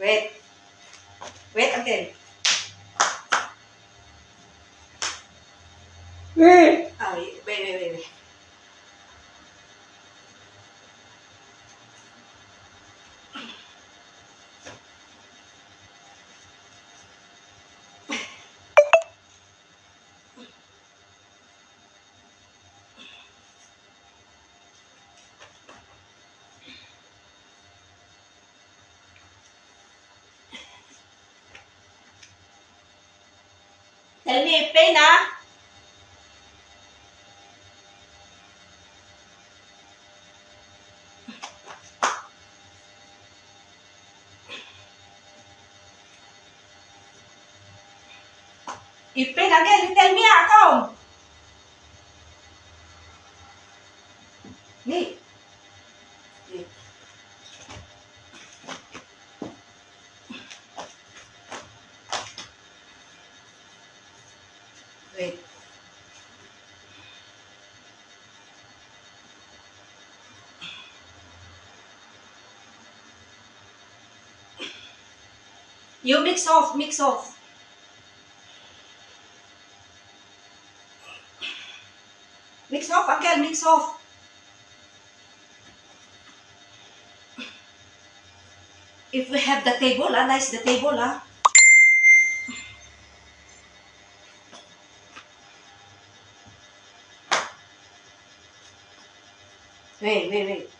Wait. Wait, uncle. Wait. Ah, wait, wait, wait, wait. Pain ah? Ipin again, you tell me ako. Ni. Ni. You mix off, mix off. Mix off, uncle, mix off. If we have the table, ah, nice the table, ah. Wait, wait, wait.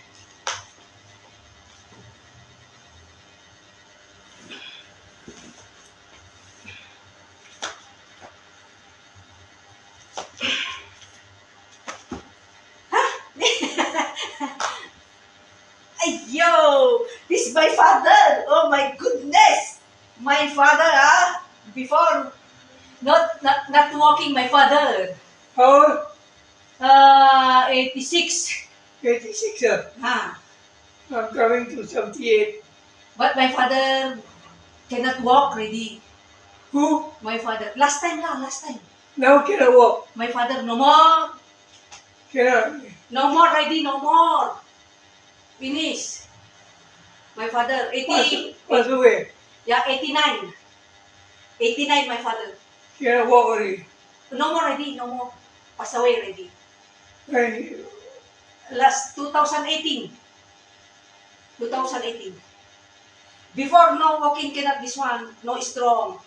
is my father! Oh my goodness! My father, ah! Before, not, not, not walking, my father. How old? Uh, 86. 86, ah. I'm coming to 78. But my father cannot walk already. Who? My father, last time lah, last time. Now cannot walk. My father, no more. Cannot. No more already, no more. Finish. My father, 80, Pass, away. yeah, 89. 89, my father. Cannot walk already. No more already, no more. Pass away already. And Last 2018. 2018. Before, no walking cannot this one, no strong.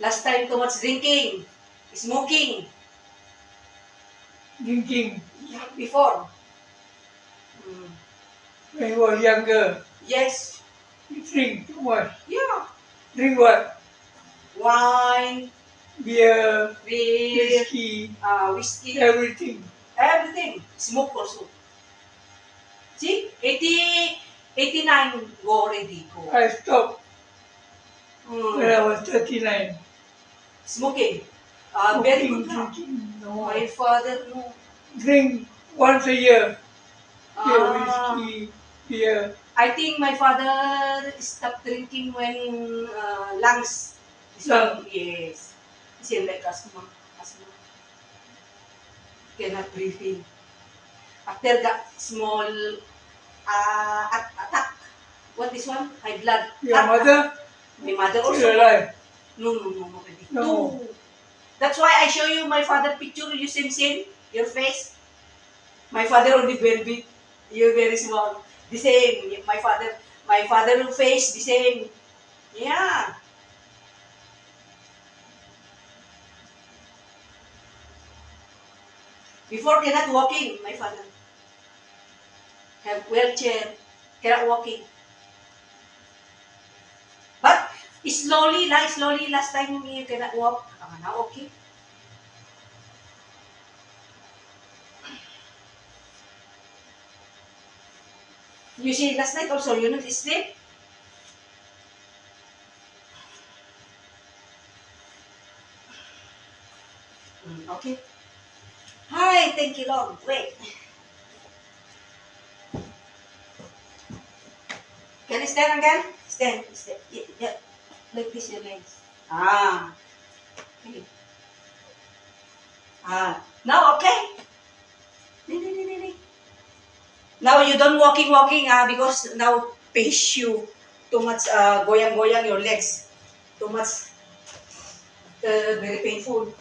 Last time, too much drinking, smoking. drinking. Yeah, before. Mm. When he was younger, Yes. he drink too much. Yeah. Drink what? Wine, Beer, beer, whiskey, uh, whiskey, everything. everything. Smoke also. See? 80, 89 go already. Go. I stopped when Mm. I was 39. Smoking. Uh, very Smoking, good. drinking, no. My father, no. Drink once a year. Ah, beer. I think my father stopped drinking when uh, lungs. Lung. Yes. Kasi like asthma. Asthma. Cannot breathe in. After got small uh, at- attack. What this one? High blood. Your Attack. mother My mother still also. alive. No, no, no, no. No. No. That's why I show you my father picture. You same same your face. My father only very big. You very small the same. My father, my father will face the same. Yeah. Before cannot walking, my father. Have wheelchair, cannot walking. But slowly, like slowly, last time you cannot walk, ah, now okay. You see, last night also, you not sleep? Mm, okay. Hi, thank you, Lord. Wait. Can you stand again? Stand. stand. Yeah, yeah. Like this, your legs. Ah. Okay. Ah. Now, okay? Now, you don't walking, walking, ah, because now, pace you. Too much uh, goyang-goyang your legs. Too much, uh, very painful.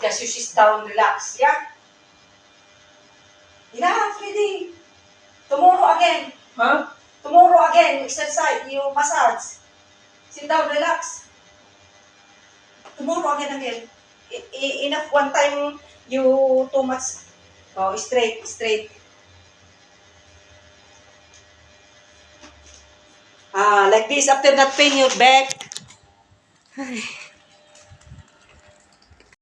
Just you sit down, relax, yeah? Enough, ready. Tomorrow again. Huh? Tomorrow again, exercise, you massage. Sit down, relax. Tomorrow again, again. Enough one time, you too much. Oh, straight, straight. Ah, like this, after that pain your back. Ay.